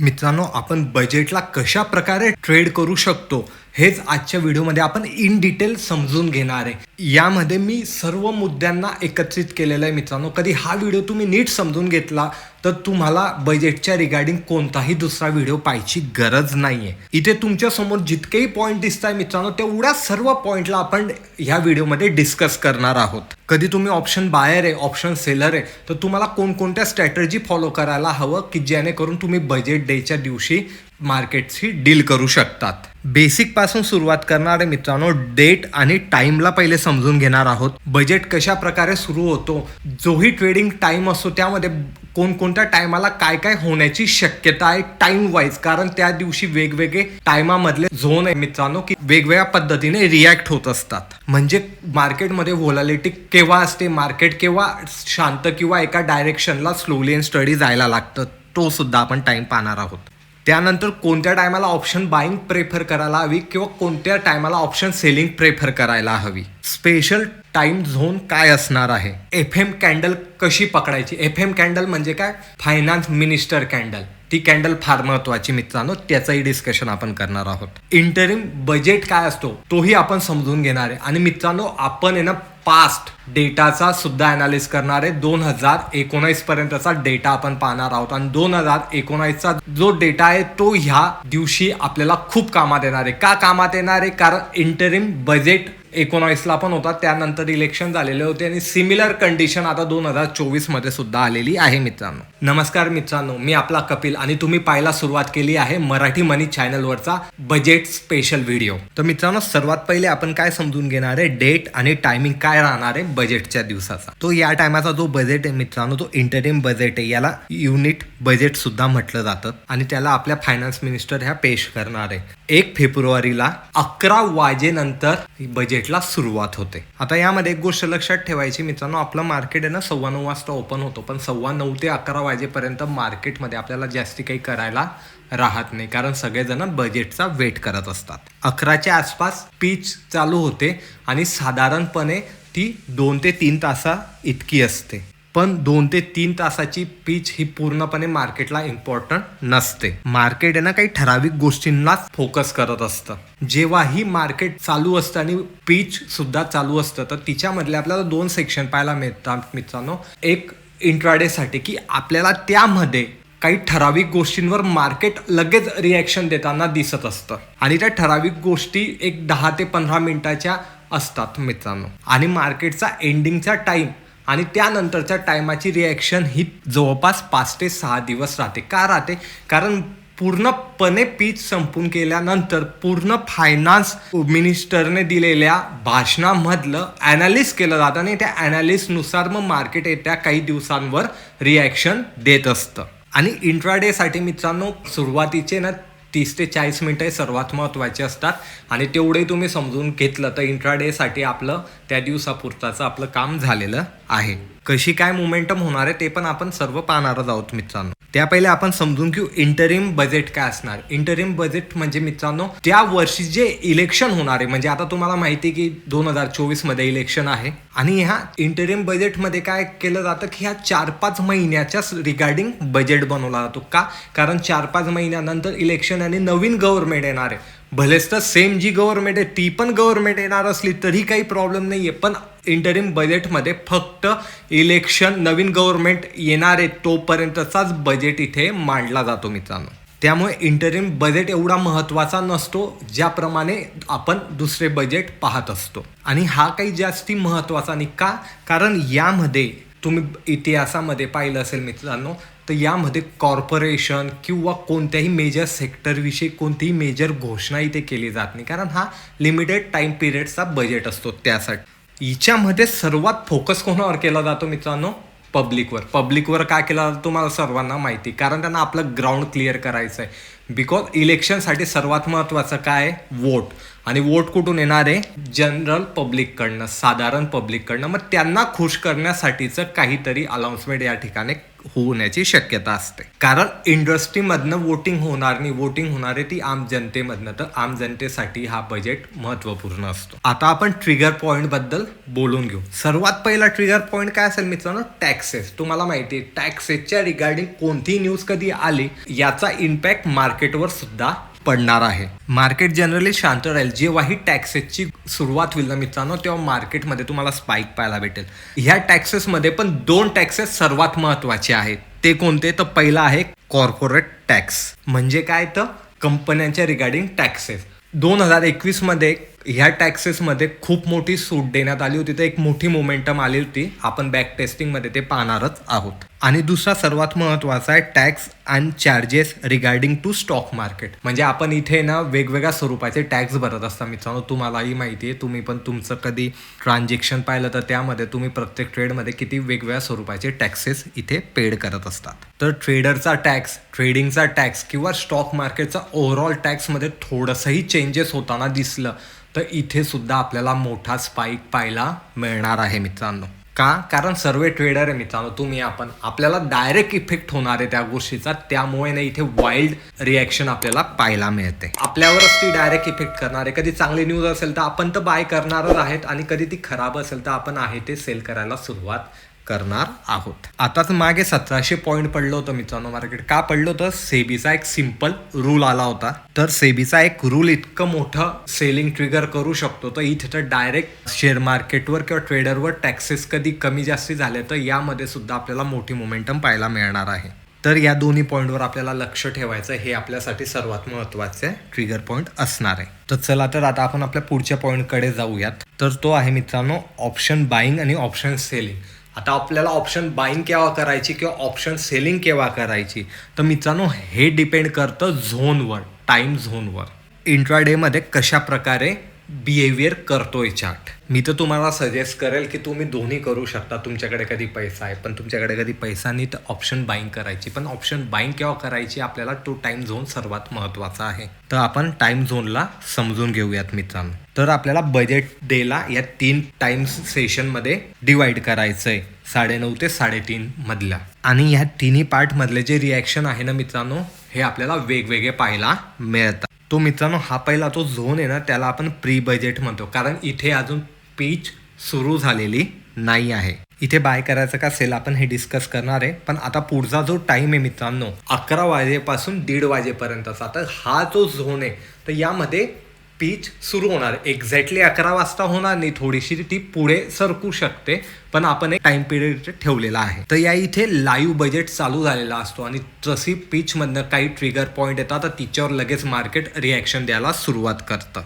मित्रांनो आपण बजेटला कशा प्रकारे ट्रेड करू शकतो? हेच आजच्या व्हिडिओमध्ये आपण इन डिटेल समजून घेणार आहे. यामध्ये मी सर्व मुद्द्यांना एकत्रित केलेलं आहे मित्रांनो. कधी हा व्हिडिओ तुम्ही नीट समजून घेतला तर तुम्हाला बजेटच्या रिगार्डिंग कोणताही दुसरा व्हिडिओ पाहायची गरज नाहीये. इथे तुमच्यासमोर जितकेही पॉईंट दिसत आहे मित्रांनो तेवढ्या सर्व पॉईंटला आपण ह्या व्हिडिओमध्ये डिस्कस करणार आहोत. कधी तुम्ही ऑप्शन बायर आहे ऑप्शन सेलर आहे तर तुम्हाला कोणकोणत्या स्ट्रॅटर्जी फॉलो करायला हवं की जेणेकरून तुम्ही बजेट डेच्या दिवशी मार्केटशी डील करू शकतात. बेसिकपासून सुरुवात करणारे मित्रांनो डेट आणि टाइमला पहिले समजून घेणार आहोत. बजेट कशा प्रकारे सुरू होतो जोही ट्रेडिंग टाइम असतो त्यामध्ये कोणकोणत्या टायमाला काय काय होण्याची शक्यता आहे टाइम वाईज कारण त्या दिवशी वेगवेगळे टायमामधले झोन आहे मित्रांनो की वेगवेगळ्या पद्धतीने रिॲक्ट होत असतात. म्हणजे मार्केटमध्ये व्होलॅलिटी केव्हा असते मार्केट केव्हा शांत किंवा एका डायरेक्शनला स्लोली अँड स्टडी जायला लागतं तो सुद्धा आपण टाइम पाहणार आहोत. त्यानंतर कोणत्या टायमाला ऑप्शन बाईंग प्रेफर करायला हवी किंवा कोणत्या टायमाला ऑप्शन सेलिंग प्रेफर करायला हवी? स्पेशल टाइम झोन काय असणार आहे? एफ एम कॅन्डल कशी पकडायची? एफ एम कॅन्डल म्हणजे काय? फायनान्स मिनिस्टर कॅन्डल ती कॅन्डल फार महत्वाची मित्रांनो त्याचंही डिस्कशन आपण करणार आहोत. इंटरिम बजेट काय असतो तोही आपण समजून घेणार आहे. आणि मित्रांनो आपण आहे ना पास्ट डेटाचा सुद्धा अनालिस करणारे दोन हजार एकोणावीस पर्यंतचा डेटा आपण पाहणार आहोत. आणि दोन हजार एकोणावीसचा जो डेटा आहे तो ह्या दिवशी आपल्याला खूप कामात येणार आहे. का कामात येणार आहे? कारण इंटरिम बजेट एकोणावीसला पण होता त्यानंतर इलेक्शन झालेले होते आणि सिमिलर कंडिशन आता दोन हजार चोवीसमध्ये सुद्धा आलेली आहे मित्रांनो. नमस्कार मित्रांनो मी आपला कपिल आणि तुम्ही पाहायला सुरुवात केली आहे मराठी मनी चॅनलवरचा बजेट स्पेशल व्हिडिओ तर मित्रांनो सर्वात पहिले आपण काय समजून घेणार आहे? डेट आणि टायमिंग काय राहणार आहे बजेटच्या दिवसाचा. तो या टायमाचा जो बजेट आहे मित्रांनो तो इंटरिम बजेट आहे. याला युनिट बजेट सुद्धा म्हटलं जातं. आणि त्याला आपल्या फायनान्स मिनिस्टर ह्या पेश करणार आहे. एक फेब्रुवारीला अकरा वाजेनंतर बजेटला सुरुवात होते. आता यामध्ये एक गोष्ट लक्षात ठेवायची मित्रांनो आपलं मार्केट आहे ना सव्वा नऊ वाजता ओपन होतो. पण सव्वा नऊ ते अकरा वाजेपर्यंत मार्केटमध्ये आपल्याला जास्ती काही करायला राहत नाही. कारण सगळेजण बजेटचा वेट करत असतात. अकराच्या आसपास पीच चालू होते. आणि साधारणपणे ती दोन ते तीन तासा इतकी असते. पण दोन ते तीन तासाची पीच ही पूर्णपणे मार्केटला इम्पॉर्टंट नसते. मार्केट आहे ना काही ठराविक गोष्टींनाच फोकस करत असतं. जेव्हाही मार्केट चालू असतं आणि पीच सुद्धा चालू असतं तर तिच्यामधले आपल्याला दोन सेक्शन पाहायला मिळतात मित्रांनो. एक इंट्राडेसाठी की आपल्याला त्यामध्ये काही ठराविक गोष्टींवर मार्केट लगेच रिॲक्शन देताना दिसत असतं. आणि त्या ठराविक गोष्टी एक दहा ते पंधरा मिनिटाच्या असतात मित्रांनो. आणि मार्केटचा एंडिंगचा टाईम आणि त्यानंतरच्या टायमाची रिॲक्शन ही जवळपास पाच ते सहा दिवस राहते. का राहते? कारण पूर्णपणे पीच संपून केल्यानंतर पूर्ण फायनान्स मिनिस्टरने दिलेल्या भाषणामधलं ॲनालिस केलं जातं आणि त्या ॲनालिसनुसार मग मार्केट येत्या काही दिवसांवर रिॲक्शन देत असतं. आणि इंट्राडेसाठी मित्रांनो सुरुवातीचे ना तीस ते चाळीस मिनटं हे सर्वात महत्त्वाचे असतात. आणि तेवढे तुम्ही समजून घेतलं तर इंट्राडेसाठी आपलं त्या दिवसापुरताचं आपलं काम झालेलं आहे. कशी काय मोमेंटम होणार आहे ते पण आपण सर्व पाहणारच आहोत मित्रांनो. त्या पहिले आपण समजून घेऊ इंटरिम बजेट काय असणार. इंटरिम बजेट म्हणजे मित्रांनो त्या वर्षी जे इलेक्शन होणार आहे म्हणजे आता तुम्हाला माहिती आहे की दोन हजार चोवीसमध्ये इलेक्शन आहे. आणि ह्या इंटरिम बजेटमध्ये काय केलं जातं की ह्या चार पाच महिन्याच्या रिगार्डिंग बजेट बनवला जातो. का? कारण चार पाच महिन्यानंतर इलेक्शन आणि नवीन गव्हर्नमेंट येणार आहे. भलेच तर सेम जी गव्हर्नमेंट आहे ती पण गव्हर्नमेंट येणार असली तरी काही प्रॉब्लेम नाही आहे पण इंटरिम बजेटमध्ये फक्त इलेक्शन नवीन गव्हर्नमेंट येणार आहे तोपर्यंतचाच बजेट इथे मांडला जातो मित्रांनो. त्यामुळे इंटरिम बजेट एवढा महत्त्वाचा नसतो ज्याप्रमाणे आपण दुसरे बजेट पाहत असतो. आणि हा काही जास्ती महत्त्वाचा नाही का? कारण यामध्ये तुम्ही इतिहासामध्ये पाहिलं असेल मित्रांनो तर यामध्ये कॉर्पोरेशन किंवा कोणत्याही मेजर सेक्टरविषयी कोणतीही मेजर घोषणा इथे केली जात नाही. कारण हा लिमिटेड टाइम पिरियडचा बजेट असतो त्यासाठी. हिच्यामध्ये सर्वात फोकस कोणावर केला जातो मित्रांनो? पब्लिकवर पब्लिकवर काय केला जातो तुम्हाला सर्वांना माहिती. कारण त्यांना आपलं ग्राउंड क्लिअर करायचं आहे बिकॉज इलेक्शनसाठी सर्वात महत्त्वाचं काय आहे? वोट आणि वोट कुठून येणार आहे? जनरल पब्लिककडनं साधारण पब्लिककडनं मग त्यांना खुश करण्यासाठीचं काहीतरी अनाऊन्समेंट या ठिकाणी होण्याची शक्यता असते. कारण इंडस्ट्रीमधनं वोटिंग होणार नाही वोटिंग होणार आहे ती आम जनतेमधनं. तर आम जनतेसाठी हा बजेट महत्त्वपूर्ण असतो. आता आपण ट्रिगर पॉईंटबद्दल बोलून घेऊ. सर्वात पहिला ट्रिगर पॉईंट काय असेल मित्रांनो? टॅक्सेस तुम्हाला माहिती आहे टॅक्सेसच्या रिगार्डिंग कोणतीही न्यूज कधी आली याचा इम्पॅक्ट मार्केटवर सुद्धा पडणार आहे. मार्केट जनरली शांत राहील. जेव्हाही टॅक्सेसची सुरुवात होईल ना मित्रांनो तेव्हा मार्केटमध्ये तुम्हाला स्पाईक पाहायला भेटेल. ह्या टॅक्सेसमध्ये पण दोन टॅक्सेस सर्वात महत्त्वाचे आहेत. ते कोणते? तर पहिला आहे कॉर्पोरेट टॅक्स म्हणजे काय तर? कंपन्यांच्या रिगार्डिंग टॅक्सेस दोन हजार एकवीसमध्ये ह्या टॅक्सेसमध्ये खूप मोठी सूट देण्यात आली होती. तर एक मोठी मोमेंटम आली होती. आपण बॅक टेस्टिंगमध्ये ते पाहणारच आहोत. आणि दुसरा सर्वात महत्त्वाचा आहे tax and charges regarding to stock market. म्हणजे आपण इथे ना वेगवेगळ्या स्वरूपाचे टॅक्स भरत असता मित्रांनो. तुम्हालाही माहिती आहे तुम्ही पण तुमचं कधी ट्रान्झॅक्शन पाहिलं तर त्यामध्ये तुम्ही प्रत्येक ट्रेडमध्ये किती वेगवेगळ्या स्वरूपाचे टॅक्सेस इथे पेड करत असतात. तर ट्रेडरचा टॅक्स ट्रेडिंगचा टॅक्स किंवा स्टॉक मार्केटचा ओव्हरऑल टॅक्समध्ये थोडंसंही चेंजेस होताना दिसलं तर इथे सुद्धा आपल्याला मोठा स्पाईक पाहायला मिळणार आहे मित्रांनो. का? कारण सर्व ट्रेडर आहे मित्रांनो तुम्ही आपण आपल्याला डायरेक्ट इफेक्ट होणार आहे त्या गोष्टीचा. त्यामुळे ना इथे वाईल्ड रिॲक्शन आपल्याला पाहायला मिळते. आपल्यावरच ती डायरेक्ट इफेक्ट करणार आहे. कधी चांगली न्यूज असेल तर आपण तर बाय करणारच आहेत आणि कधी ती खराब असेल तर आपण आहे ते सेल करायला सुरुवात करणार आहोत. आताच मागे सतराशे पॉईंट पडलं होतं मित्रांनो मार्केट का पडलं होतं? सेबीचा एक सिंपल रूल आला होता. तर सेबीचा एक रूल इतकं मोठं सेलिंग ट्रिगर करू शकतो. तर इथे तर डायरेक्ट शेअर मार्केटवर किंवा ट्रेडरवर टॅक्सेस कधी कमी जास्ती झाले तर यामध्ये सुद्धा आपल्याला मोठी मोमेंटम पाहायला मिळणार आहे. तर या दोन्ही पॉईंटवर आपल्याला लक्ष ठेवायचं हे आपल्यासाठी सर्वात महत्त्वाचे ट्रिगर पॉईंट असणार आहे. तर चला तर आता आपण आपल्या पुढच्या पॉईंटकडे जाऊयात. तर तो आहे मित्रांनो ऑप्शन बाईंग आणि ऑप्शन सेलिंग आता आपल्याला ऑप्शन बाईंग केव्हा करायची किंवा ऑप्शन सेलिंग केव्हा करायची? तर मित्रांनो हे डिपेंड करतं झोनवर टाईम झोनवर इंट्राडेमध्ये कशा प्रकारे बिहेवियर करतोय चार्ट मी तर तुम्हाला सजेस्ट करेल की तुम्ही दोन्ही करू शकता. तुमच्याकडे कधी पैसा आहे पण तुमच्याकडे कधी पैसा नाही तर ऑप्शन बाईंग करायची. पण ऑप्शन बाईंग केव्हा करायची आपल्याला तो टाईम झोन सर्वात महत्त्वाचा आहे. तर आपण टाईम झोनला समजून घेऊयात मित्रांनो. तर आपल्याला बजेट डेला या तीन टाइम सेशनमध्ये डिवाइड करायचंय. साडेनऊ ते साडेतीन मधल्या आणि ह्या तिन्ही पार्टमधले जे रिॲक्शन आहे ना मित्रांनो हे आपल्याला वेगवेगळे पाहायला मिळतात. तो मित्रांनो हा पहिला तो झोन आहे ना त्याला आपण प्री बजेट म्हणतो. कारण इथे अजून पीच सुरू झालेली नाही आहे. इथे बाय करायचं का सेल आपण हे डिस्कस करणार आहे. पण आता पुढचा जो टाइम आहे मित्रांनो अकरा वाजेपासून दीड वाजेपर्यंतचा. तर हा जो झोन आहे तर यामध्ये पीच सुरू होणार. एक्झॅक्टली अकरा वाजता होणार नाही. थोडीशी ती पुढे सरकू शकते. पण आपण एक टाइम पिरियड ठेवलेला आहे. तर या इथे लाईव्ह बजेट चालू झालेला असतो आणि तशी पीचमधनं काही ट्रिगर पॉईंट येतात तर तिच्यावर लगेच मार्केट रिॲक्शन द्यायला सुरुवात करतं.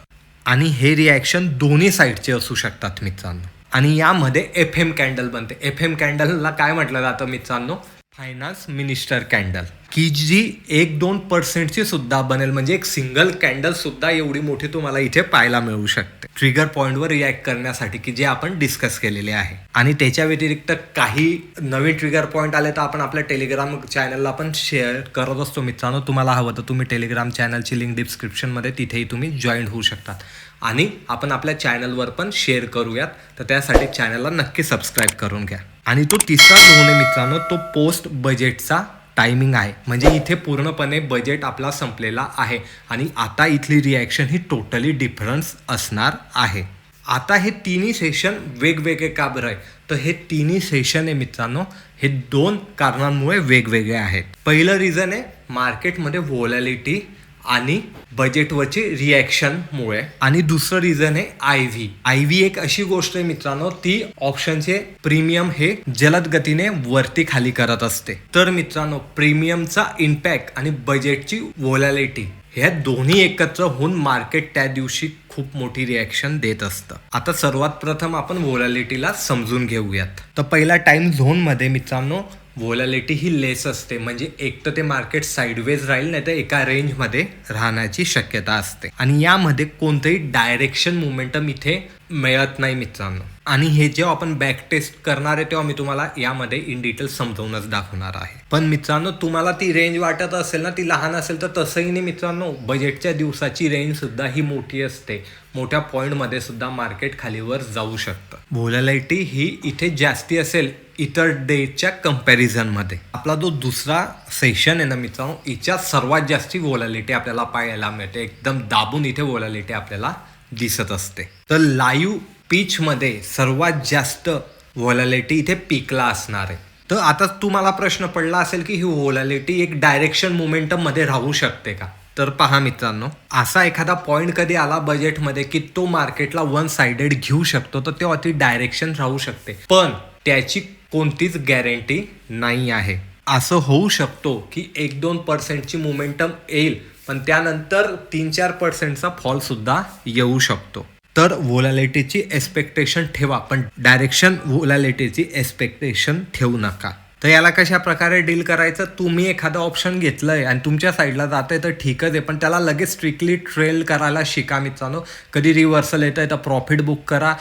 आणि हे रिॲक्शन दोन्ही साईडचे असू शकतात मित्रांनो. आणि यामध्ये एफ एम कॅन्डल बनते. एफ एम कॅन्डलला काय म्हटलं जातं मित्रांनो? फायनान्स मिनिस्टर कॅन्डल की जी एक दोन पर्सेंटची सुद्धा बनेल म्हणजे एक सिंगल कॅन्डल सुद्धा एवढी मोठी तुम्हाला इथे पाहायला मिळू शकते. ट्रिगर पॉईंटवर रिॲक्ट करण्यासाठी की जे आपण डिस्कस केलेले आहे. आणि त्याच्या व्यतिरिक्त काही नवीन ट्रिगर पॉईंट आले तर आपण आपल्या टेलिग्राम चॅनलला पण शेअर करत असतो मित्रांनो. तुम्हाला हवं तर तुम्ही टेलिग्राम चॅनलची लिंक डिस्क्रिप्शनमध्ये तिथेही तुम्ही जॉईन होऊ शकतात. आणि आपण आपल्या चॅनलवर पण शेअर करूयात. तर त्यासाठी चॅनलला नक्की सबस्क्राईब करून घ्या. आणि तो तिसरा झोन आहे मित्रांनो तो पोस्ट बजेटचा टायमिंग आहे. म्हणजे इथे पूर्णपणे बजेट आपला संपलेला आहे. आणि आता इथली रिॲक्शन ही टोटली डिफरन्स असणार आहे. आता हे तिन्ही सेशन वेगवेगळे का बरं आहे? तर हे तिन्ही सेशन आहे मित्रांनो हे दोन कारणांमुळे वेगवेगळे आहेत. पहिलं रिझन आहे मार्केटमध्ये व्होलॅलिटी आणि बजेटवरची रिॲक्शनमुळे आणि दुसरं रिझन आहे आय व्ही आय व्ही एक अशी गोष्ट आहे मित्रांनो ती ऑप्शनचे प्रीमियम हे जलद गतीने वरती खाली करत असते. तर मित्रांनो प्रीमियमचा इम्पॅक्ट आणि बजेटची वोलॅलिटी ह्या दोन्ही एकत्र होऊन मार्केट त्या दिवशी खूप मोठी रिॲक्शन देत असतं. आता सर्वात प्रथम आपण वोलॅलिटीला समजून घेऊयात. तर पहिला टाइम झोनमध्ये मित्रांनो व्होलॅलिटी ही लेस असते. म्हणजे एक तर ते मार्केट साईडवेज राहील नाही तर एका रेंजमध्ये राहण्याची शक्यता असते. आणि यामध्ये कोणतंही डायरेक्शन मोमेंटम इथे मिळत नाही मित्रांनो. आणि हे जेव्हा आपण बॅक टेस्ट करणार आहे तेव्हा मी तुम्हाला यामध्ये इन डिटेल समजावूनच दाखवणार आहे. पण मित्रांनो तुम्हाला ती रेंज वाटत असेल ना ती लहान असेल तर तसंही नाही मित्रांनो. बजेटच्या दिवसाची रेंज सुद्धा ही मोठी असते. मोठ्या पॉईंटमध्ये सुद्धा मार्केट खालीवर जाऊ शकतं. व्होलॅलिटी ही इथे जास्ती असेल इतर डेच्या कम्पॅरिझनमध्ये आपला जो दुसरा सेशन आहे ना मित्रांनो हिच्या सर्वात जास्ती वोलॅलिटी आपल्याला पाहायला मिळते. एकदम दाबून इथे वोलॅलिटी आपल्याला दिसत असते. तर लाईव्ह पीचमध्ये सर्वात जास्त वोलॅलिटी इथे पीकला असणार आहे. तर आता तुम्हाला प्रश्न पडला असेल की ही वोलॅलिटी एक डायरेक्शन मोमेंटममध्ये राहू शकते का? तर पहा मित्रांनो असा एखादा पॉईंट कधी आला बजेटमध्ये की तो मार्केटला वन साइडेड घेऊ शकतो तर तेव्हा ती डायरेक्शन राहू शकते. पण त्याची कोणतीच गॅरंटी नाही आहे. असं होऊ शकतो की एक दोन पर्सेंटची मोमेंटम येईल पण त्यानंतर तीन चार पर्सेंटचा फॉलसुद्धा येऊ शकतो. तर वोलॅलिटीची एक्सपेक्टेशन ठेवा पण डायरेक्शन वोलॅलिटीची एक्सपेक्टेशन ठेवू नका. तर याला कशा प्रकारे डील करायचं? तुम्ही एखादं ऑप्शन घेतलंय आणि तुमच्या साईडला जात आहे तर ठीकच आहे पण त्याला लगेच स्ट्रिक्टली ट्रेल करायला शिका मित्रांनो. कधी रिव्हर्सल येतं आहे तर प्रॉफिट बुक करा.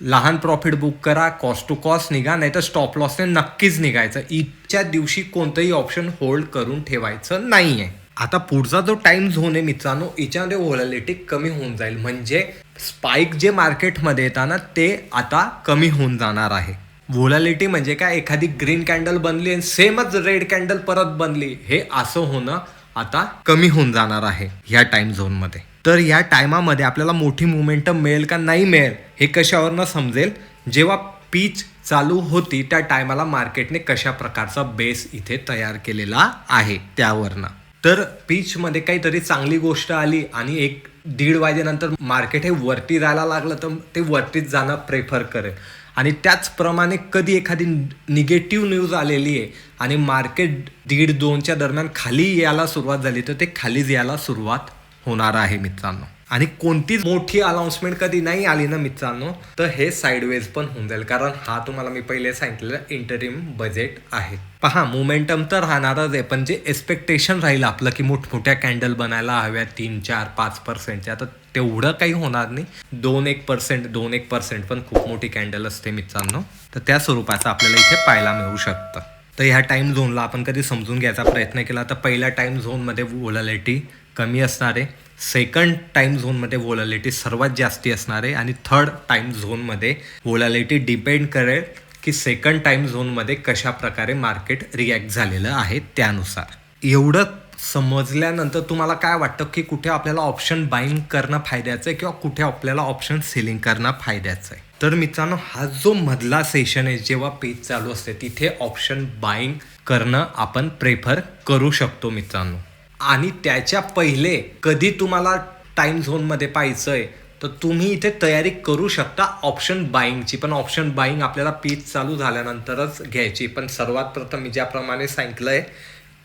लहान प्रॉफिट बुक करा कॉस्ट टू कॉस्ट निघा नाही तर स्टॉप लॉसने नक्कीच निघायचं. ईदच्या दिवशी कोणतंही ऑप्शन होल्ड करून ठेवायचं नाही आहे आता पुढचा जो टाइम झोन आहे मित्रांनो याच्यामध्ये वोलॅलिटी कमी होऊन जाईल. म्हणजे स्पाइक जे मार्केटमध्ये येताना ते आता कमी होऊन जाणार आहे. वोलॅलिटी म्हणजे काय? एखादी ग्रीन कॅन्डल बनली आणि सेमच रेड कॅन्डल परत बनली. हे असं होणं आता कमी होऊन जाणार आहे ह्या टाइम झोनमध्ये तर ह्या टायमामध्ये आपल्याला मोठी मुमेंटम मिळेल का नाही मिळेल हे कशावरनं समजेल? जेव्हा पीच चालू होती त्या टायमाला मार्केटने कशा प्रकारचा बेस इथे तयार केलेला आहे त्यावरनं. तर पीचमध्ये काहीतरी चांगली गोष्ट आली आणि एक दीड वाजेनंतर मार्केट हे वरती जायला लागलं तर ते वरतीच जाणं प्रेफर करेल. आणि त्याचप्रमाणे कधी एखादी निगेटिव्ह न्यूज आलेली आहे आणि मार्केट दीड दोनच्या दरम्यान खाली यायला सुरुवात झाली तर ते खालीच यायला सुरुवात होणार आहे मित्रांनो. आणि कोणतीच मोठी अनाउन्समेंट कधी नाही आली ना मित्रांनो तर हे साईडवेज पण होऊन जाईल. कारण हा तुम्हाला मी पहिले सांगितलेलं इंटरिम बजेट आहे. पहा मोमेंटम तर राहणारच आहे पण जे एक्सपेक्टेशन राहील आपलं की मोठमोठ्या कॅन्डल बनायला हव्या तीन चार पाच पर्सेंटच्या तर तेवढं काही होणार नाही. दोन एक पर्सेंट दोन एक पर्सेंट पण खूप मोठी कॅन्डल असते मित्रांनो. तर त्या स्वरूपाचं आपल्याला इथे पाहायला मिळू शकतं. तर ह्या टाईम झोनला आपण कधी समजून घ्यायचा प्रयत्न केला तर पहिल्या टाईम झोनमध्ये वोलॅलिटी कमी असणार. आहे सेकंड टाईम झोनमध्ये वोलालिटी सर्वात जास्ती असणार आहे आणि थर्ड टाईम झोनमध्ये वोलालिटी डिपेंड करेल की सेकंड टाईम झोनमध्ये कशा प्रकारे मार्केट रिॲक्ट झालेलं आहे त्यानुसार. एवढं समजल्यानंतर तुम्हाला काय वाटतं की कुठे आपल्याला ऑप्शन बाईंग करणं फायद्याचं आहे किंवा कुठे आपल्याला ऑप्शन सेलिंग करणं फायद्याचं आहे? तर मित्रांनो हा जो मधला सेशन आहे जेव्हा पेज चालू असते तिथे ऑप्शन बाईंग करणं आपण प्रेफर करू शकतो मित्रांनो. आणि त्याच्या पहिले कधी तुम्हाला टाईम झोनमध्ये पाहायचं आहे तर तुम्ही इथे तयारी करू शकता ऑप्शन बाईंगची पण ऑप्शन बाईंग आपल्याला पीच चालू झाल्यानंतरच घ्यायची. पण सर्वात प्रथम मी ज्याप्रमाणे सांगितलं आहे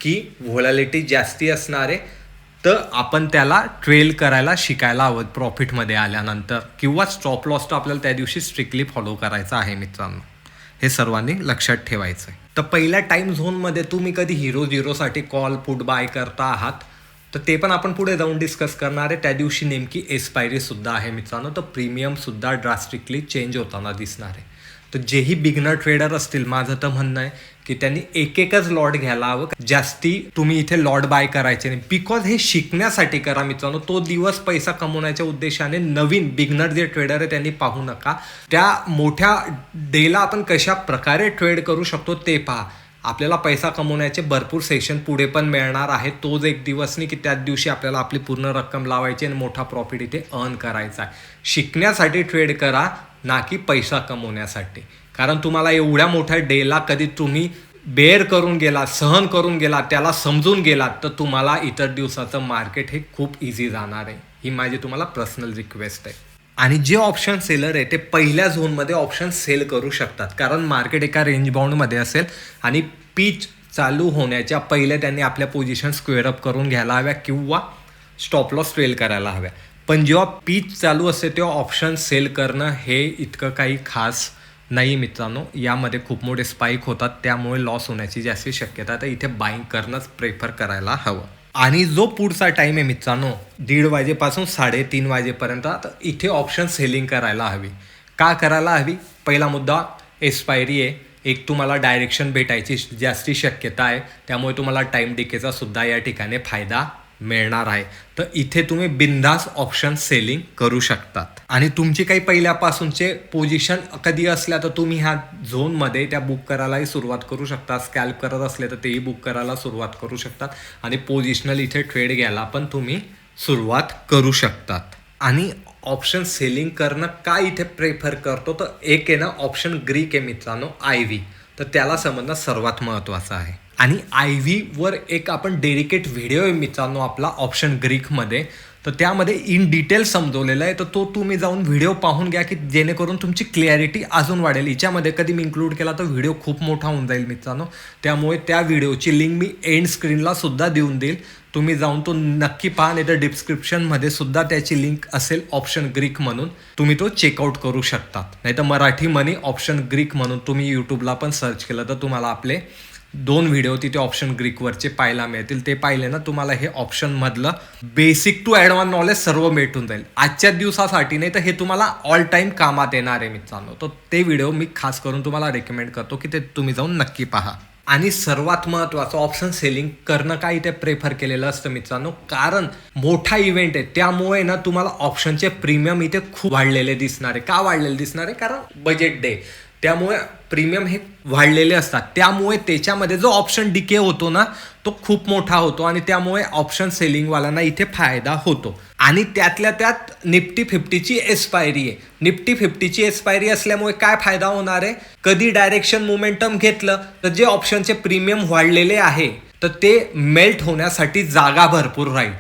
की व्होलॅलिटी जास्ती असणार आहे तर आपण त्याला ट्रेल करायला शिकायला हवं प्रॉफिटमध्ये आल्यानंतर. किंवा स्टॉप लॉस तर आपल्याला त्या दिवशी स्ट्रिक्टली फॉलो करायचा आहे मित्रांनो. हे सर्वांनी लक्षात ठेवायचं आहे तर पहिल्या टाईम झोनमध्ये तुम्ही कधी हिरो झिरोसाठी कॉल पुट बाय करता आहात? तर ते पण आपण पुढे जाऊन डिस्कस करणार आहे. त्या दिवशी नेमकी एक्सपायरी सुद्धा आहे मित्रांनो. तर प्रीमियम सुद्धा ड्रास्टिकली चेंज होताना दिसणार आहे. तर जेही बिगनर ट्रेडर असतील माझं तर म्हणणं आहे की त्यांनी एक एकच लॉट घ्यायला हवं. जास्ती तुम्ही इथे लॉट बाय करायचे नाही. बिकॉज हे शिकण्यासाठी करा मित्रांनो. तो दिवस पैसा कमवण्याच्या उद्देशाने नवीन बिगनर जे ट्रेडर आहे त्यांनी पाहू नका. त्या मोठ्या डेला आपण कशा प्रकारे ट्रेड करू शकतो ते पहा. आपल्याला पैसा कमवण्याचे भरपूर सेशन पुढे पण मिळणार आहे तोच एक दिवस नाही की त्याच दिवशी आपल्याला आपली पूर्ण रक्कम लावायची आणि मोठा प्रॉफिट इथे अर्न करायचा आहे. शिकण्यासाठी ट्रेड करा ना की पैसा कमवण्यासाठी. कारण तुम्हाला एवढ्या मोठ्या डेला कधी तुम्ही बेअर करून गेला सहन करून गेला त्याला समजून गेलात तर तुम्हाला इतर दिवसाचं मार्केट हे खूप इझी जाणार आहे. ही माझी तुम्हाला पर्सनल रिक्वेस्ट आहे. आणि जे ऑप्शन सेलर आहे ते पहिल्या झोनमध्ये ऑप्शन सेल करू शकतात. कारण मार्केट एका रेंज बाउंडमध्ये असेल आणि पीच चालू होण्याच्या पहिले त्यांनी आपल्या पोझिशन स्क्वेअर अप करून घ्यायला हव्या किंवा स्टॉप लॉस ट्रेल करायला हव्या. पण जेव्हा पीच चालू असते तेव्हा ऑप्शन सेल करणं हे इतकं काही खास नाही मित्रांनो यामध्ये खूप मोठे स्पाईक होतात त्यामुळे लॉस होण्याची जास्त शक्यता तर इथे बाईंग करणंच प्रेफर करायला हवं. आणि जो पुढचा टाईम आहे मित्रांनो दीड वाजेपासून साडेतीन वाजेपर्यंत तर इथे ऑप्शन सेलिंग करायला हवी. का करायला हवी? पहिला मुद्दा एक्सपायरी आहे. एक तुम्हाला डायरेक्शन भेटायची जास्ती शक्यता आहे. त्यामुळे तुम्हाला टाईम डिकेचा सुद्धा या ठिकाणी फायदा मिळणार आहे. तर इथे तुम्ही बिंदास ऑप्शन सेलिंग करू शकतात. आणि तुमची काही पहिल्यापासूनचे पोझिशन कधी असल्या तर तुम्ही ह्या झोनमध्ये त्या बुक करायलाही सुरुवात करू शकता. स्कॅल्प करत असले तर तेही बुक करायला सुरुवात करू शकतात. आणि पोझिशनल इथे ट्रेड घ्यायला पण तुम्ही सुरुवात करू शकतात. आणि ऑप्शन सेलिंग करणं का इथे प्रेफर करतो? तर एक आहे ना ऑप्शन ग्रीक आहे मित्रांनो आय व्ही तर त्याला समजणं सर्वात महत्त्वाचं आहे. आणि आय व्हीवर एक आपण डेडिकेट व्हिडिओ आहे मित्रांनो आपला ऑप्शन ग्रीकमध्ये तर त्यामध्ये इन डिटेल समजवलेला आहे. तर तो तुम्ही जाऊन व्हिडिओ पाहून घ्या की जेणेकरून तुमची क्लॅरिटी अजून वाढेल. हिच्यामध्ये कधी मी इन्क्लूड केला तर व्हिडिओ खूप मोठा होऊन जाईल मित्रांनो. त्यामुळे त्या व्हिडिओची लिंक मी एंड स्क्रीनला सुद्धा देऊन देईल. तुम्ही जाऊन तो नक्की पहा नाही तर डिस्क्रिप्शनमध्ये सुद्धा त्याची लिंक असेल ऑप्शन ग्रीक म्हणून. तुम्ही तो चेकआउट करू शकता नाही तर मराठी मनी ऑप्शन ग्रीक म्हणून तुम्ही यूट्यूबला पण सर्च केलं तर तुम्हाला आपले दोन व्हिडिओ तिथे ऑप्शन ग्रीकवरचे पाहायला मिळतील. ते पाहिले ना तुम्हाला हे ऑप्शनमधलं बेसिक टू ॲडव्हान्स नॉलेज सर्व भेटून जाईल. आजच्या दिवसासाठी नाही तर हे तुम्हाला ऑल टाईम कामात येणार आहे मित्रांनो. तर ते व्हिडिओ मी खास करून तुम्हाला रेकमेंड करतो की ते तुम्ही जाऊन नक्की पहा. आणि सर्वात महत्त्वाचं ऑप्शन सेलिंग करणं काय इथे प्रेफर केलेलं असतं मित्रांनो? कारण मोठा इव्हेंट आहे. त्यामुळे ना तुम्हाला ऑप्शनचे प्रीमियम इथे खूप वाढलेले दिसणार आहे. का वाढलेले दिसणार आहे? कारण बजेट डे त्यामुळे प्रीमियम हे वाढलेले असतात. त्यामुळे त्याच्यामध्ये जो ऑप्शन डिके होतो ना तो खूप मोठा होतो आणि त्यामुळे ऑप्शन सेलिंगवाल्यांना इथे फायदा होतो. आणि त्यातल्या त्यात निफ्टी फिफ्टीची एक्सपायरी आहे. निफ्टी फिफ्टीची एक्सपायरी असल्यामुळे काय फायदा होणार आहे? कधी डायरेक्शन मोमेंटम घेतलं तर जे ऑप्शनचे प्रीमियम वाढलेले आहे तर ते मेल्ट होण्यासाठी जागा भरपूर राहील.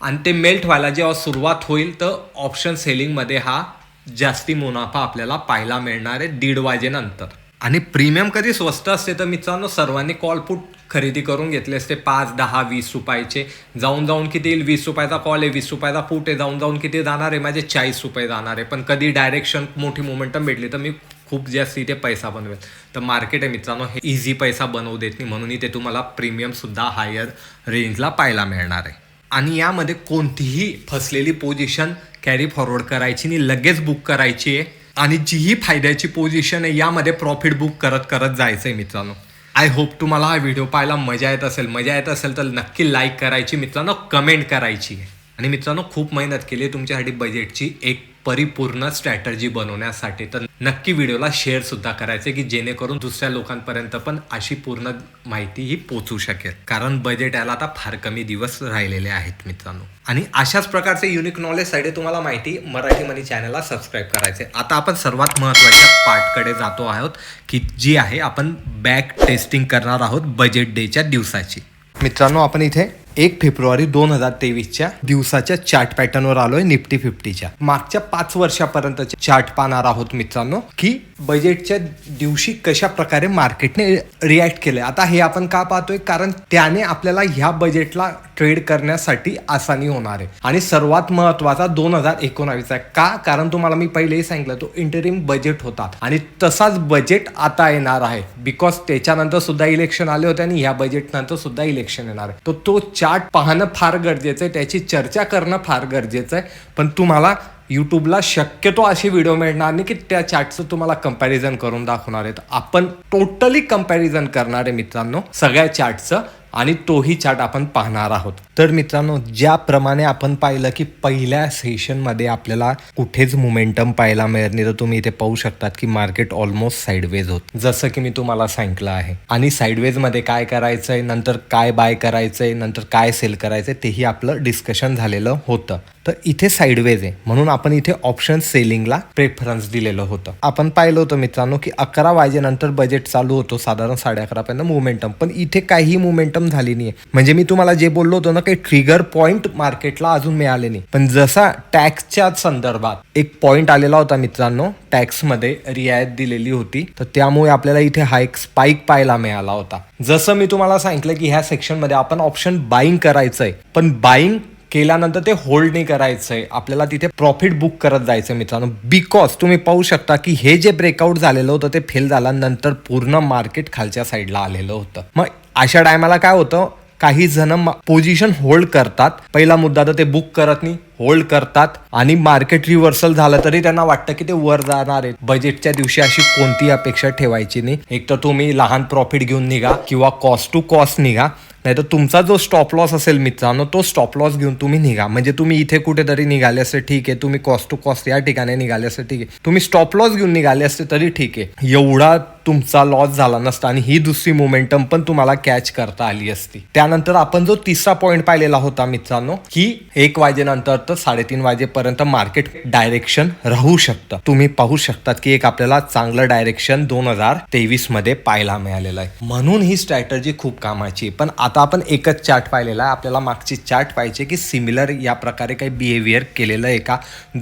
आणि ते मेल्ट व्हायला जेव्हा सुरुवात होईल तर ऑप्शन सेलिंगमध्ये हा जास्ती मुनाफा आपल्याला पाहायला मिळणार आहे दीड वाजेनंतर आणि प्रीमियम कधी स्वस्त असते तर मित्रांनो सर्वांनी कॉलपूट खरेदी करून घेतले असते. पाच दहा वीस रुपयाचे. जाऊन जाऊन किती येईल? वीस रुपयाचा कॉल आहे वीस रुपयाचा फूट आहे. जाऊन जाऊन किती जाणार आहे? माझे चाळीस रुपये जाणार आहे. पण कधी डायरेक्शन मोठी मोमेंटम भेटली तर मी खूप जास्त इथे पैसा बनवेल. तर मार्केट आहे मित्रांनो हे इझी पैसा बनवू देत नाही. म्हणून इथे तुम्हाला प्रीमियमसुद्धा हायर रेंजला पाहायला मिळणार आहे. आणि यामध्ये कोणतीही फसलेली पोझिशन कॅरी फॉरवर्ड करायची नाही लगेच बुक करायची आहे. आणि जीही फायद्याची पोझिशन आहे यामध्ये प्रॉफिट बुक करत करत जायचं आहे मित्रांनो. आय होप तुम्हाला हा व्हिडिओ पाहायला मजा येत असेल. मजा येत असेल तर नक्की लाईक करायची मित्रांनो कमेंट करायची आहे. आणि मित्रांनो खूप मेहनत केली तुमच्यासाठी बजेटची एक परिपूर्ण स्ट्रॅटर्जी बनवण्यासाठी. तर नक्की व्हिडिओला शेअर सुद्धा करायचे की जेणेकरून दुसऱ्या लोकांपर्यंत पण अशी पूर्ण माहिती ही पोचू शकेल. कारण बजेट याला आता फार कमी दिवस राहिलेले आहेत मित्रांनो. आणि अशाच प्रकारचे युनिक नॉलेजसाठी तुम्हाला माहिती मराठी मनी चॅनलला सबस्क्राईब करायचे. आता आपण सर्वात महत्त्वाच्या पार्टकडे जातो आहोत की जी आहे आपण बॅक टेस्टिंग करणार आहोत बजेट डेच्या दिवसाची. मित्रांनो आपण इथे एक फेब्रुवारी दोन हजार तेवीसच्या दिवसाच्या चार्ट पॅटर्नवर आलोय निफ्टी फिफ्टीच्या. मागच्या पाच वर्षापर्यंतचे चार्ट पाहणार आहोत मित्रांनो की बजेटच्या दिवशी कशा प्रकारे मार्केटने रिॲक्ट केलं? आता हे आपण का पाहतोय? कारण त्याने आपल्याला ह्या बजेटला ट्रेड करण्यासाठी आसानी होणार आहे. आणि सर्वात महत्त्वाचा दोन हजार एकोणावीस आहे. का? कारण तुम्हाला मी पहिलेही सांगितलं तो इंटरिम बजेट होता. आणि तसाच बजेट आता येणार आहे. बिकॉज त्याच्यानंतर सुद्धा इलेक्शन आले होते आणि ह्या बजेट नंतर सुद्धा इलेक्शन येणार आहे. तर तो चार्ट पाहणं फार गरजेचं आहे. त्याची चर्चा करणं फार गरजेचं आहे. पण तुम्हाला यूट्यूबला शक्यतो असे व्हिडिओ मिळणार नाही की त्या चॅटचं तुम्हाला कंपॅरिझन करून दाखवणार आहेत. आपण टोटली कंपॅरिझन करणार आहे मित्रांनो सगळ्या चॅटचं आणि तोही चार्ट आपण पाहणार आहोत. तर मित्रांनो ज्याप्रमाणे आपण पाहिलं की पहिल्या सेशनमध्ये आपल्याला कुठेच मोमेंटम पाहायला मिळत नाही तर तुम्ही इथे पाहू शकतात की मार्केट ऑलमोस्ट साईडवेज होत. जसं की मी तुम्हाला सांगितलं आहे. आणि साईडवेजमध्ये काय करायचंय नंतर काय बाय करायचंय नंतर काय सेल करायचंय तेही आपलं डिस्कशन झालेलं होतं. तर इथे साईडवेज आहे. म्हणून आपण इथे ऑप्शन सेलिंगला प्रेफरन्स दिलेलं होतं. आपण पाहिलं होतं मित्रांनो की अकरा वाजेनंतर बजेट चालू होतो साधारण साडे अकरापर्यंत मोमेंटम पण इथे काही मोमेंटम झाली नाही म्हणजे मी तुम्हाला जे बोललो होतो ना काही ट्रिगर पॉईंट मार्केटला अजून मिळाले नाही. पण जसा टॅक्सच्या संदर्भात एक पॉईंट आलेला होता मित्रांनो टॅक्समध्ये रियायत दिलेली होती तर त्यामुळे आपल्याला इथे हा एक स्पाईक पाहायला मिळाला होता. जसं मी तुम्हाला सांगितलं की ह्या सेक्शनमध्ये आपण ऑप्शन बाईंग करायचंय पण बाईंग केल्यानंतर ते होल्ड नाही करायचंय. आपल्याला तिथे प्रॉफिट बुक करत जायचं मित्रांनो. बिकॉज तुम्ही पाहू शकता की हे जे ब्रेकआउट झालेलं होतं ते फेल झाल्यानंतर पूर्ण मार्केट खालच्या साईडला आलेलं होतं. मग अशा टायमाला काय होतं काही जण पोझिशन होल्ड करतात. पहिला मुद्दा तर ते बुक करत नाही होल्ड करतात. आणि मार्केट रिव्हर्सल झालं तरी त्यांना वाटतं की ते वर जाणार आहेत. बजेटच्या दिवशी अशी कोणती अपेक्षा ठेवायची नाही. एक तर तुम्ही लहान प्रॉफिट घेऊन निघा किंवा कॉस्ट टू कॉस्ट निघा. नाही तर तुमचा जो स्टॉप लॉस असेल मित्रांनो तो स्टॉप लॉस घेऊन तुम्ही निघा. म्हणजे तुम्ही इथे कुठेतरी निघाले असते ठीक आहे. तुम्ही कॉस्ट टू कॉस्ट या ठिकाणी निघाले असते ठीक आहे. तुम्ही स्टॉप लॉस घेऊन निघाले असते तरी ठीक आहे. एवढा तुमचा लॉस झाला नसता आणि ही दुसरी मोमेंटम पण तुम्हाला कॅच करता आली असती. त्यानंतर आपण जो तिसरा पॉईंट पाहिलेला होता मित्रांनो की एक वाजेनंतर तर साडेतीन वाजेपर्यंत मार्केट डायरेक्शन राहू शकतं. तुम्ही पाहू शकतात की एक आपल्याला चांगलं डायरेक्शन दोन हजार तेवीसमध्ये पाहायला मिळालेलं आहे. म्हणून ही स्ट्रॅटर्जी खूप कामाची आहे. पण आता आपण एकच चार्ट पाहिलेला आहे. आपल्याला मागची चार्ट पाहिजे की सिमिलर या प्रकारे काही बिहेवियर केलेलं आहे का?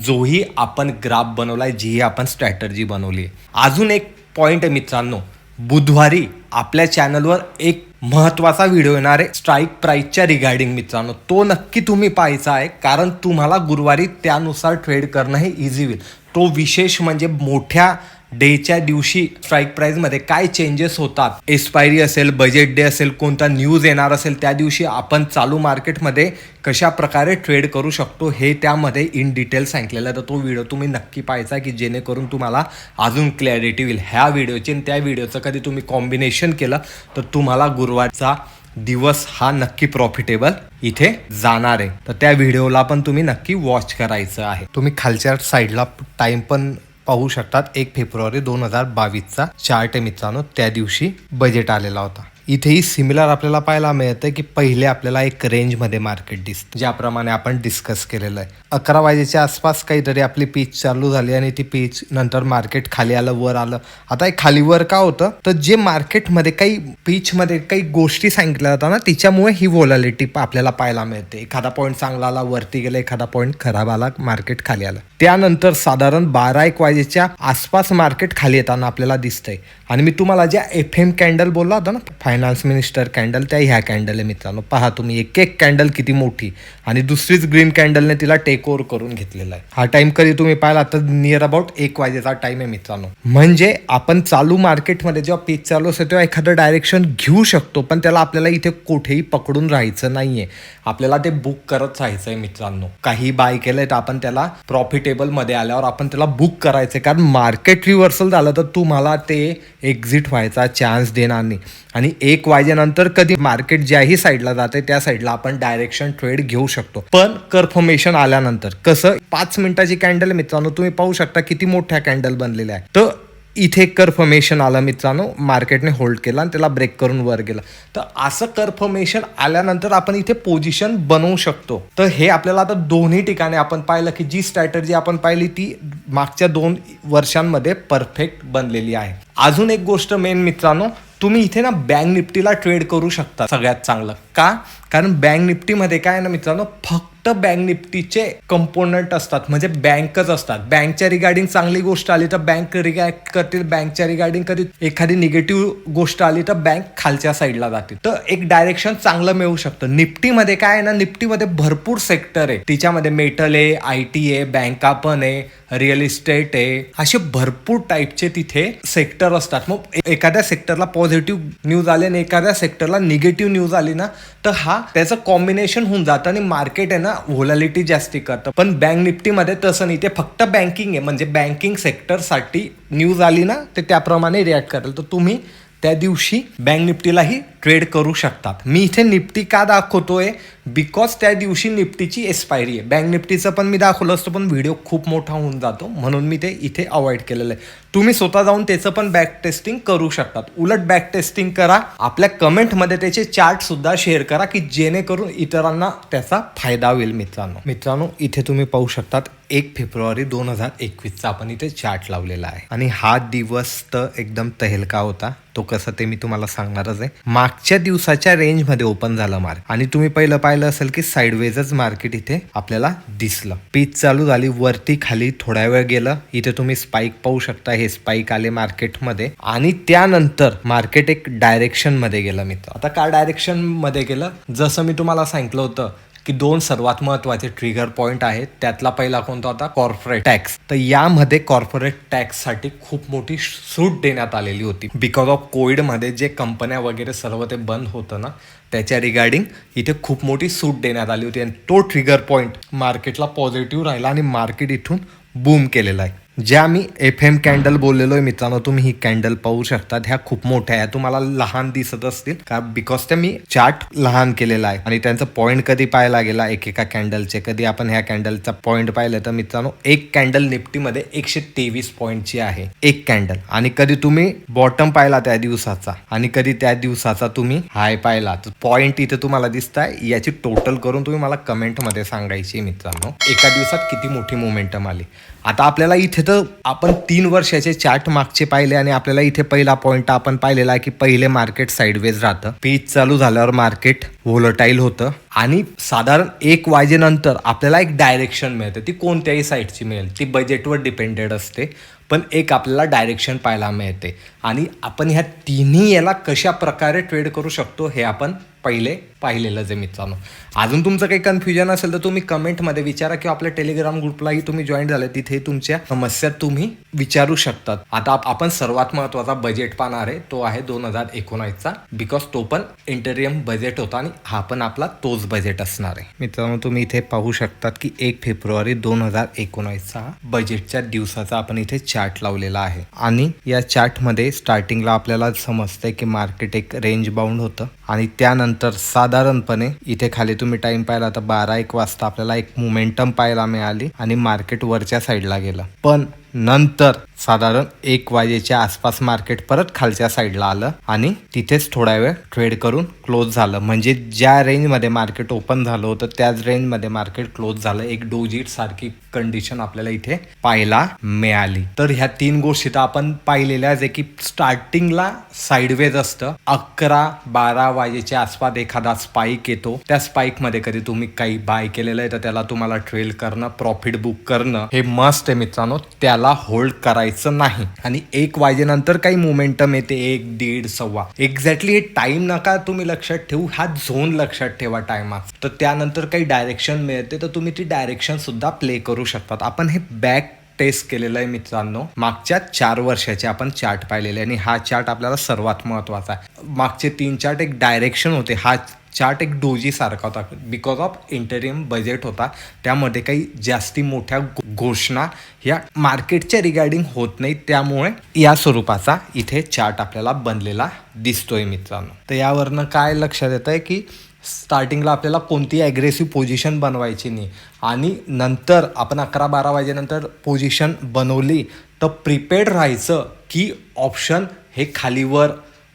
जोही आपण ग्राफ बनवलाय जीही आपण स्ट्रॅटर्जी बनवली आहे. अजून एक पॉईंट आहे मित्रांनो. बुधवारी आपल्या चॅनलवर एक महत्त्वाचा व्हिडिओ येणार आहे. स्ट्राईक प्राईजच्या रिगार्डिंग मित्रांनो. तो नक्की तुम्ही पाहायचा आहे. कारण तुम्हाला गुरुवारी त्यानुसार ट्रेड करणं हे इझी होईल. तो विशेष म्हणजे मोठ्या डेच्या दिवशी स्ट्राईक प्राईजमध्ये काय चेंजेस होतात? एक्सपायरी असेल बजेट डे असेल कोणता न्यूज येणार असेल त्या दिवशी आपण चालू मार्केटमध्ये कशा प्रकारे ट्रेड करू शकतो हे त्यामध्ये इन डिटेल सांगितलेलं आहे. तर तो व्हिडिओ तुम्ही नक्की पाहायचा की जेणेकरून तुम्हाला अजून क्लॅरिटी होईल. ह्या व्हिडिओची आणि त्या व्हिडिओचं कधी तुम्ही कॉम्बिनेशन केलं तर तुम्हाला गुरुवारचा दिवस हा नक्की प्रॉफिटेबल इथे जाणार आहे. तर त्या व्हिडिओला पण तुम्ही नक्की वॉच करायचं आहे. तुम्ही खालच्या साईडला टाइम पण पाहू शकतात. एक फेब्रुवारी दोन हजार बावीसचा चार्ट आहे मित्रांनो. त्या दिवशी बजेट आलेला होता. इथेही सिमिलर आपल्याला पाहायला मिळतं की पहिले आपल्याला एक रेंजमध्ये मार्केट दिसतं. ज्याप्रमाणे आपण डिस्कस केलेलं आहे. अकरा वाजेच्या आसपास काहीतरी आपली पीच चालू झाली आणि ती पीच नंतर मार्केट खाली आलं वर आलं. आता हे खाली वर का होतं? तर जे मार्केटमध्ये काही पीचमध्ये काही गोष्टी सांगितल्या जातात ना तिच्यामुळे ही वोलॅलिटी आपल्याला पाहायला मिळते. एखादा पॉईंट चांगला आला वरती गेला एखादा पॉईंट खराब आला मार्केट खाली आलं. त्यानंतर साधारण बारा एक वाजेच्या आसपास मार्केट खाली येताना आपल्याला दिसतंय. आणि मी तुम्हाला ज्या एफ एम कॅन्डल बोलला होता ना फायनान्स मिनिस्टर कॅन्डल त्या ह्या कॅन्डल आहे मित्रांनो पहा तुम्ही एक एक कॅन्डल किती मोठी आणि दुसरीच ग्रीन कॅन्डलने तिला टेक ओव्हर करून घेतलेला आहे. हा टाइम कधी तुम्ही पाहिला? तर नियर अबाउट एक वाजेचा टाइम आहे मित्रांनो म्हणजे आपण चालू मार्केटमध्ये जेव्हा पीच चालू असतो तेव्हा एखादं डायरेक्शन घेऊ शकतो पण त्याला आपल्याला इथे कुठेही पकडून राहायचं नाहीये. आपल्याला ते बुक करत राहायचं आहे मित्रांनो. काही बाय केलंय तर आपण त्याला प्रॉफिटेबलमध्ये आल्यावर आपण त्याला बुक करायचं कारण मार्केट रिव्हर्सल झालं तर तुम्हाला ते एक्झिट व्हायचा चान्स देणार नाही. आणि एक वाजेनंतर कधी मार्केट ज्याही साईडला जाते त्या साईडला आपण डायरेक्शन ट्रेड घेऊ शकतो. पण कन्फर्मेशन आल्यानंतर कसं पाच मिनिटाची कॅन्डल मित्रांनो तुम्ही पाहू शकता किती मोठ्या कॅन्डल बनलेल्या आहे तर इथे कर्फमेशन आलं मित्रांनो मार्केटने होल्ड केला आणि त्याला ब्रेक करून वर गेला. तर असं कर्फमेशन आल्यानंतर आपण इथे पोझिशन बनवू शकतो. तर हे आपल्याला आता दोन्ही ठिकाणी आपण पाहिलं की जी स्ट्रॅटर्जी आपण पाहिली ती मागच्या दोन वर्षांमध्ये परफेक्ट बनलेली आहे. अजून एक गोष्ट मेन मित्रांनो तुम्ही इथे ना बँक निफ्टीला ट्रेड करू शकता सगळ्यात चांगलं. का? कारण बँक निफ्टीमध्ये काय आहे ना मित्रांनो फक्त बँक निफ्टीचे कंपोनंट असतात म्हणजे बँकच असतात. बँकच्या रिगार्डिंग चांगली गोष्ट आली तर बँक रिॲक्ट करतील बँकच्या रिगार्डिंग कधी एखादी निगेटिव्ह गोष्ट आली तर बँक खालच्या साईडला जातील. तर एक डायरेक्शन चांगलं मिळू शकतं. निफ्टीमध्ये काय आहे ना निफ्टीमध्ये भरपूर सेक्टर आहे. तिच्यामध्ये मेटल आहे आय टी आहे बँका पण आहे रिअल इस्टेट आहे. असे भरपूर टाईपचे तिथे सेक्टर असतात. मग एखाद्या सेक्टरला पॉझिटिव्ह न्यूज आली आणि एखाद्या सेक्टरला निगेटिव्ह न्यूज आली ना तर हा त्याचं कॉम्बिनेशन होऊन जातं आणि मार्केट आहे ना व्होलॅलिटी जास्ती करतं. पण बँक निफ्टीमध्ये तसं नाही. ते फक्त बँकिंग आहे. म्हणजे बँकिंग सेक्टरसाठी न्यूज आली ना ते त्याप्रमाणे रिॲक्ट करेल. तर तुम्ही त्या दिवशी बँक निफ्टीलाही ट्रेड करू शकतात. मी इथे निफ्टी का दाखवतोय? बिकॉज त्या दिवशी निफ्टीची एक्सपायरी आहे. बँक निफ्टीचं पण मी दाखवलं असतं पण व्हिडिओ खूप मोठा होऊन जातो. म्हणून मी ते इथे अवॉइड केलेलं आहे. तुम्ही स्वतः जाऊन त्याचं पण बॅक टेस्टिंग करू शकतात. उलट बॅक टेस्टिंग करा. आपल्या कमेंटमध्ये त्याचे चार्ट सुद्धा शेअर करा की जेणेकरून इतरांना त्याचा फायदा होईल मित्रांनो. मित्रांनो इथे तुम्ही पाहू शकतात एक फेब्रुवारी दोन हजार एकवीसचा आपण इथे चार्ट लावलेला आहे. आणि हा दिवस तर एकदम तहेलका होता. तो कसं ते मी तुम्हाला सांगणारच आहे. मागच्या दिवसाच्या रेंजमध्ये ओपन झालं मार्क आणि तुम्ही पहिलं पाहिलं असेल की साईडवेजच मार्केट इथे आपल्याला दिसलं. पीच चालू झाली वरती खाली थोड्या वेळ गेलं. इथे तुम्ही स्पाईक पाहू शकता हे स्पाईक आले मार्केटमध्ये आणि त्यानंतर मार्केट एक डायरेक्शनमध्ये गेलं मित्र. आता का डायरेक्शनमध्ये गेलं? जसं मी तुम्हाला सांगितलं होतं की दोन सर्वात महत्त्वाचे ट्रिगर पॉईंट आहेत. त्यातला पहिला कोणता होता? कॉर्पोरेट टॅक्स तर यामध्ये कॉर्पोरेट टॅक्ससाठी खूप मोठी सूट देण्यात आलेली होती. बिकॉज ऑफ कोविडमध्ये जे कंपन्या वगैरे सर्व ते बंद होतं ना त्याच्या रिगार्डिंग इथे खूप मोठी सूट देण्यात आली होती. आणि तो ट्रिगर पॉईंट मार्केटला पॉझिटिव्ह राहिला आणि मार्केट इथून बूम केलेला आहे. ज्या मी एफ एम कॅन्डल बोललेलो आहे मित्रांनो तुम्ही ही कॅन्डल पाहू शकता ह्या खूप मोठ्या आहे तुम्हाला लहान दिसत असतील. का बिकॉज त्या मी चार्ट लहान केलेला आहे. आणि त्यांचं पॉईंट कधी पाहायला गेला? एकेका कॅन्डलचे कधी आपण ह्या कॅन्डलचा पॉईंट पाहिलं तर मित्रांनो एक कॅन्डल निफ्टीमध्ये एकशे तेवीस पॉईंटची आहे. एक कॅन्डल आणि कधी तुम्ही बॉटम पाहिला त्या दिवसाचा? आणि कधी त्या दिवसाचा तुम्ही हाय पाहिला? तर पॉईंट इथे तुम्हाला दिसत आहे याची टोटल करून तुम्ही मला कमेंटमध्ये सांगायची मित्रांनो. एका दिवसात किती मोठी मोमेंटम आली? आता आपल्याला इथे तर आपण तीन वर्षाचे चार्ट मागचे पाहिले आणि आपल्याला इथे पहिला पॉईंट आपण पाहिलेला आहे की पहिले मार्केट साईडवेज राहतं. पीच चालू झाल्यावर मार्केट व्होलटाईल होतं. आणि साधारण एक वाजेनंतर आपल्याला एक डायरेक्शन मिळते. ती कोणत्याही साईडची मिळेल. ती बजेटवर डिपेंडेड असते. पण एक आपल्याला डायरेक्शन पाहायला मिळते. आणि आपण ह्या तिन्ही याला कशा प्रकारे ट्रेड करू शकतो हे आपण पहिले पाहिलेलंच आहे मित्रांनो. अजून तुमचं काही कन्फ्युजन असेल तर तुम्ही कमेंटमध्ये विचारा किंवा आपल्या टेलिग्राम ग्रुपलाही तुम्ही जॉईन झाले तिथे तुमच्या समस्या तुम्ही विचारू शकतात. आता आपण सर्वात महत्त्वाचा बजेट पाहणार आहे तो आहे दोन हजार एकोणावीसचा बिकॉज तो पण इंटेरियम बजेट होता आणि हा पण आपला तोच बजेट असणार आहे. मित्रांनो तुम्ही इथे पाहू शकतात की एक फेब्रुवारी दोन हजार एकोणावीसचा बजेटच्या दिवसाचा आपण इथे चार्ट लावलेला आहे. आणि या चार्टमध्ये स्टार्टिंगला आपल्याला समजतंय की मार्केट एक रेंज बाउंड होतं. आणि त्यानंतर साधारणपणे इथे खाली तुम्ही टाइम पाहिला तर बारा एक वाजता आपल्याला एक मोमेंटम पाहायला मिळाली आणि मार्केट वरच्या साईडला गेलं. पण नंतर साधारण एक वाजेच्या आसपास मार्केट परत खालच्या साईडला आलं आणि तिथेच थोडा वेळ ट्रेड करून क्लोज झालं. म्हणजे ज्या रेंजमध्ये मार्केट ओपन झालं होतं त्याच रेंजमध्ये मार्केट क्लोज झालं. एक डोजीट सारखी कंडिशन आपल्याला इथे पाहायला मिळाली. तर ह्या तीन गोष्टी तर आपण पाहिलेल्या जे की स्टार्टिंगला साईडवेज असतं. अकरा बारा वाजेच्या आसपास एखादा स्पाईक येतो. त्या स्पाईकमध्ये कधी तुम्ही काही बाय केलेलं आहे तर त्याला तुम्हाला ट्रेल करणं प्रॉफिट बुक करणं हे मस्त आहे मित्रांनो. त्याला होल्ड करायचं नाही. आणि एक वाजेनंतर काही मोमेंटम येते एक दीड सव्वा. एक्झॅक्टली हे टाइम नका तुम्ही लक्षात ठेवू. हा झोन लक्षात ठेवा टायमात तर त्यानंतर काही डायरेक्शन मिळते तर तुम्ही ती डायरेक्शन सुद्धा प्ले करू शकतात. आपण हे बॅक टेस्ट केलेलं आहे मित्रांनो. मागच्या चार वर्षाचे आपण चार्ट पाहिलेले आणि हा चार्ट आपल्याला सर्वात महत्त्वाचा आहे. मागचे तीन चार्ट एक डायरेक्शन होते. हा चार्ट एक डोजी सारखा होता. बिकॉज ऑफ इंटेरियम बजेट होता. त्यामध्ये काही जास्ती मोठ्या घो- घोषणा या मार्केटच्या रिगार्डिंग होत नाही त्यामुळे या स्वरूपाचा इथे चार्ट आपल्याला बनलेला दिसतोय मित्रांनो. तर यावरनं काय लक्षात येतं आहे की स्टार्टिंगला आपल्याला कोणती ॲग्रेसिव्ह पोझिशन बनवायची नाही. आणि नंतर आपण अकरा बारा वाजेनंतर पोझिशन बनवली तर प्रिपेड राहायचं की ऑप्शन हे खालीवर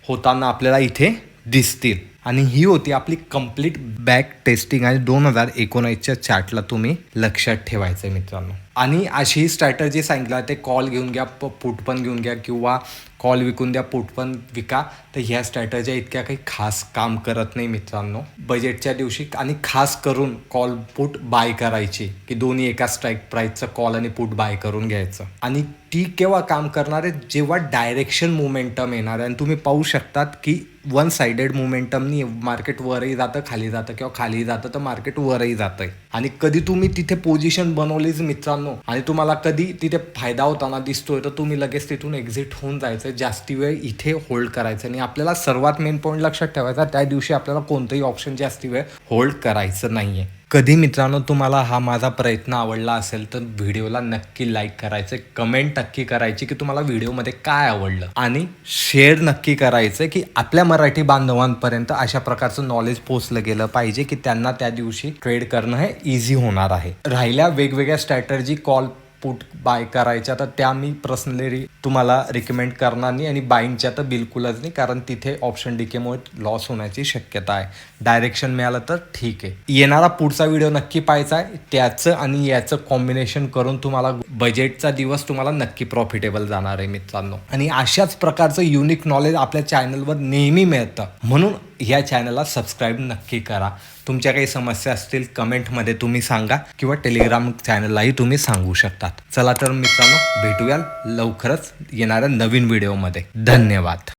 होताना आपल्याला इथे दिसतील. आणि ही होती आपली कंप्लीट बॅक टेस्टिंग आणि दोन हजार एकोणावीसच्या चार्टला तुम्ही लक्षात ठेवायचं आहे मित्रांनो. आणि अशी स्ट्रॅटजी सांगितलं ते कॉल घेऊन घ्या प- पुट पण घेऊन घ्या किंवा कॉल विकून द्या पुट पण विका. तर ह्या स्ट्रॅटजी इतक्या काही खास काम करत नाही मित्रांनो. बजेटच्या दिवशी आणि खास करून कॉल पुट बाय करायची की दोन्ही एका स्ट्राईक प्राईजचं कॉल आणि पुट बाय करून घ्यायचं. आणि ती केव्हा काम करणार आहे? जेव्हा डायरेक्शन मोमेंटम येणार आहे. आणि तुम्ही पाहू शकतात की वन साइडेड मोमेंटमनी मार्केट वरही जातं खाली जातं किंवा खाली जातं तर मार्केट वरही जातं आणि कधी तुम्ही तिथे पोझिशन बनवलीच मित्रांनो आणि तुम्हाला कधी तिथे फायदा होताना दिसतोय तर तुम्ही लगेच तिथून एक्झिट होऊन जायचं जास्ती वेळ इथे होल्ड करायचं आणि आपल्याला सर्वात मेन पॉईंट लक्षात ठेवायचा त्या दिवशी आपल्याला कोणतंही ऑप्शन जास्ती वेळ होल्ड करायचं नाहीये. कधी मित्रांनो तुम्हाला हा माझा प्रयत्न आवडला असेल तर व्हिडिओला नक्की लाईक करायचं कमेंट नक्की करायची की तुम्हाला व्हिडिओमध्ये काय आवडलं. आणि शेअर नक्की करायचं की आपल्या मराठी बांधवांपर्यंत अशा प्रकारचं नॉलेज पोचलं गेलं पाहिजे की त्यांना त्या दिवशी ट्रेड करणं हे इझी होणार आहे. राहिल्या वेगवेगळ्या स्ट्रॅटर्जी कॉल पुट बाय करायच्या. तर त्या मी पर्सनली तुम्हाला रिकमेंड करणार नाही आणि बाईंगच्या तर बिलकुलच नाही कारण तिथे ऑप्शन डिकेमुळे लॉस होण्याची शक्यता आहे. डायरेक्शन मिळालं तर ठीक आहे. येणारा पुढचा व्हिडिओ नक्की पाहायचा आहे. त्याचं आणि याचं कॉम्बिनेशन करून तुम्हाला बजेटचा दिवस तुम्हाला नक्की प्रॉफिटेबल जाणार आहे मित्रांनो. आणि अशाच प्रकारचं युनिक नॉलेज आपल्या चॅनलवर नेहमी मिळतं. म्हणून ह्या चॅनलला सबस्क्राईब नक्की करा. तुमच्या काही समस्या असतील कमेंटमध्ये तुम्ही सांगा किंवा टेलिग्राम चॅनललाही तुम्ही सांगू शकतात. चला तर मित्रांनो भेटूया लवकरच येणाऱ्या नवीन व्हिडिओमध्ये. धन्यवाद.